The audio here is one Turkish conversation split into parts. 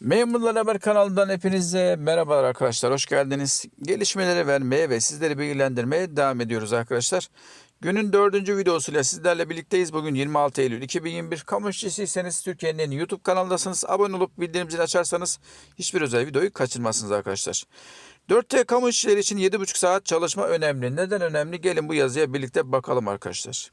Memurlar Haber kanalından hepinize merhabalar arkadaşlar. Hoş geldiniz. Gelişmeleri vermeye ve sizleri bilgilendirmeye devam ediyoruz arkadaşlar. Günün dördüncü videosuyla sizlerle birlikteyiz. Bugün 26 Eylül 2021. Kamu işçisiyseniz Türkiye'nin YouTube kanalındasınız. Abone olup bildirim zilini açarsanız hiçbir özel videoyu kaçırmazsınız arkadaşlar. 4T kamu işçileri için 7,5 saat çalışma önemli. Neden önemli? Gelin bu yazıya birlikte bakalım arkadaşlar.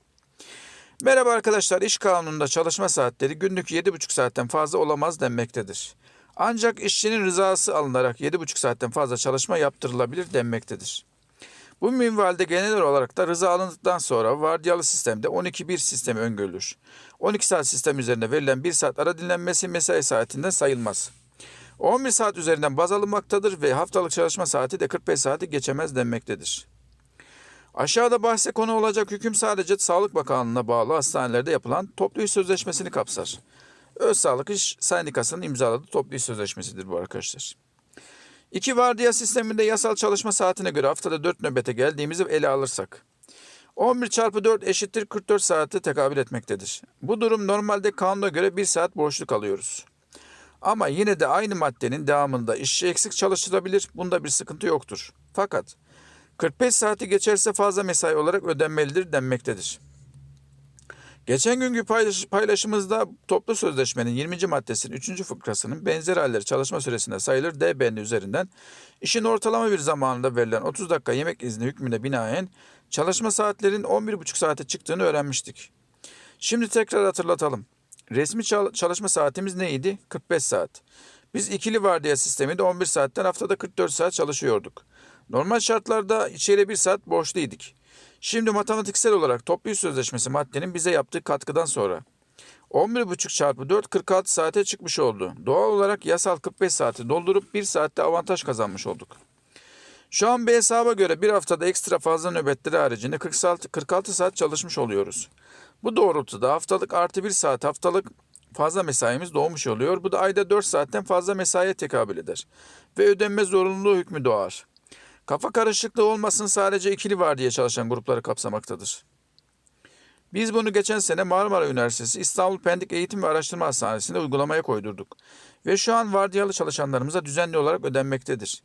Merhaba arkadaşlar, iş kanununda çalışma saatleri günlük 7,5 saatten fazla olamaz denmektedir. Ancak işçinin rızası alınarak 7,5 saatten fazla çalışma yaptırılabilir denmektedir. Bu minvalde genel olarak da rıza alındıktan sonra vardiyalı sistemde 12-1 sistemi öngörülür. 12 saat sistem üzerine verilen 1 saat ara dinlenmesi mesai saatinden sayılmaz. 11 saat üzerinden baz alınmaktadır ve haftalık çalışma saati de 45 saati geçemez denmektedir. Aşağıda bahse konu olacak hüküm sadece Sağlık Bakanlığı'na bağlı hastanelerde yapılan toplu iş sözleşmesini kapsar. Öz Sağlık İş Sendikası'nın imzaladığı toplu iş sözleşmesidir bu arkadaşlar. İki vardiya sisteminde yasal çalışma saatine göre haftada 4 nöbete geldiğimizi ele alırsak. 11 çarpı 4 eşittir 44 saate tekabül etmektedir. Bu durum normalde kanuna göre 1 saat boşluk alıyoruz. Ama yine de aynı maddenin devamında işçi eksik çalıştırabilir. Bunda bir sıkıntı yoktur. Fakat 45 saati geçerse fazla mesai olarak ödenmelidir denmektedir. Geçen günkü paylaş, paylaşımızda toplu sözleşmenin 20. maddesinin 3. fıkrasının benzer halleri çalışma süresinde sayılır DB'nin üzerinden işin ortalama bir zamanında verilen 30 dakika yemek izni hükmüne binaen çalışma saatlerin 11,5 saate çıktığını öğrenmiştik. Şimdi tekrar hatırlatalım. Resmi çal- çalışma saatimiz neydi? 45 saat. Biz ikili vardiya sisteminde 11 saatten haftada 44 saat çalışıyorduk. Normal şartlarda içeri bir saat borçluydık. Şimdi matematiksel olarak toplu sözleşmesi maddenin bize yaptığı katkıdan sonra 11,5 çarpı 4 46 saate çıkmış oldu. Doğal olarak yasal 45 saati doldurup 1 saatte avantaj kazanmış olduk. Şu an bir hesaba göre bir haftada ekstra fazla nöbetleri haricinde 46, 46 saat çalışmış oluyoruz. Bu doğrultuda haftalık artı 1 saat haftalık fazla mesaimiz doğmuş oluyor. Bu da ayda 4 saatten fazla mesaiye tekabül eder. Ve ödenme zorunluluğu hükmü doğar. Kafa karışıklığı olmasın sadece ikili var diye çalışan grupları kapsamaktadır. Biz bunu geçen sene Marmara Üniversitesi İstanbul Pendik Eğitim ve Araştırma Hastanesi'nde uygulamaya koydurduk. Ve şu an vardiyalı çalışanlarımıza düzenli olarak ödenmektedir.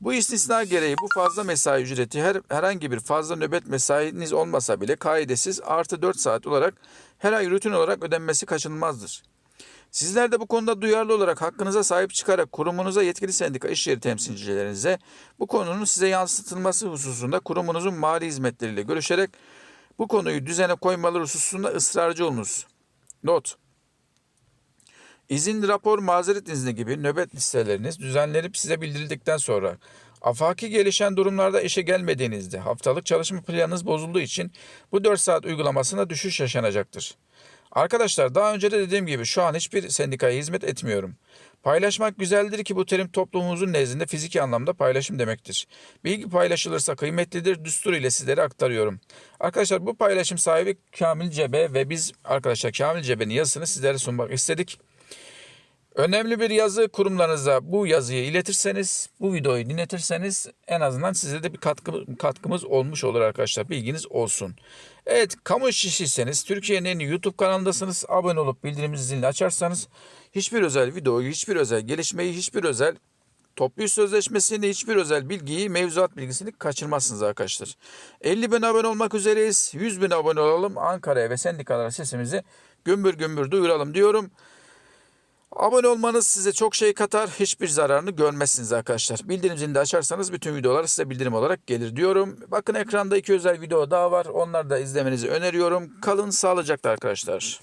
Bu istisna gereği bu fazla mesai ücreti her, herhangi bir fazla nöbet mesainiz olmasa bile kaidesiz artı 4 saat olarak her ay rutin olarak ödenmesi kaçınılmazdır. Sizler de bu konuda duyarlı olarak hakkınıza sahip çıkarak kurumunuza yetkili sendika iş yeri temsilcilerinize bu konunun size yansıtılması hususunda kurumunuzun mali hizmetleriyle görüşerek bu konuyu düzene koymaları hususunda ısrarcı olunuz. Not. İzin, rapor, mazeret izni gibi nöbet listeleriniz düzenlenip size bildirildikten sonra afaki gelişen durumlarda işe gelmediğinizde haftalık çalışma planınız bozulduğu için bu 4 saat uygulamasına düşüş yaşanacaktır. Arkadaşlar daha önce de dediğim gibi şu an hiçbir sendikaya hizmet etmiyorum. Paylaşmak güzeldir ki bu terim toplumumuzun nezdinde fiziki anlamda paylaşım demektir. Bilgi paylaşılırsa kıymetlidir, düstur ile sizlere aktarıyorum. Arkadaşlar bu paylaşım sahibi Kamil Cebe ve biz arkadaşlar Kamil Cebe'nin yazısını sizlere sunmak istedik. Önemli bir yazı kurumlarınıza bu yazıyı iletirseniz, bu videoyu dinletirseniz en azından size de bir katkı, katkımız olmuş olur arkadaşlar. Bilginiz olsun. Evet, kamu işçisiyseniz Türkiye'nin YouTube kanalındasınız. Abone olup bildirim zilini açarsanız hiçbir özel videoyu, hiçbir özel gelişmeyi, hiçbir özel toplu iş sözleşmesini, hiçbir özel bilgiyi, mevzuat bilgisini kaçırmazsınız arkadaşlar. 50 bin abone olmak üzereyiz. 100 bin abone olalım. Ankara'ya ve sendikalara sesimizi gümbür gümbür duyuralım diyorum. Abone olmanız size çok şey katar. Hiçbir zararını görmezsiniz arkadaşlar. Bildirim zilini de açarsanız bütün videolar size bildirim olarak gelir diyorum. Bakın ekranda iki özel video daha var. Onları da izlemenizi öneriyorum. Kalın sağlıcakla arkadaşlar.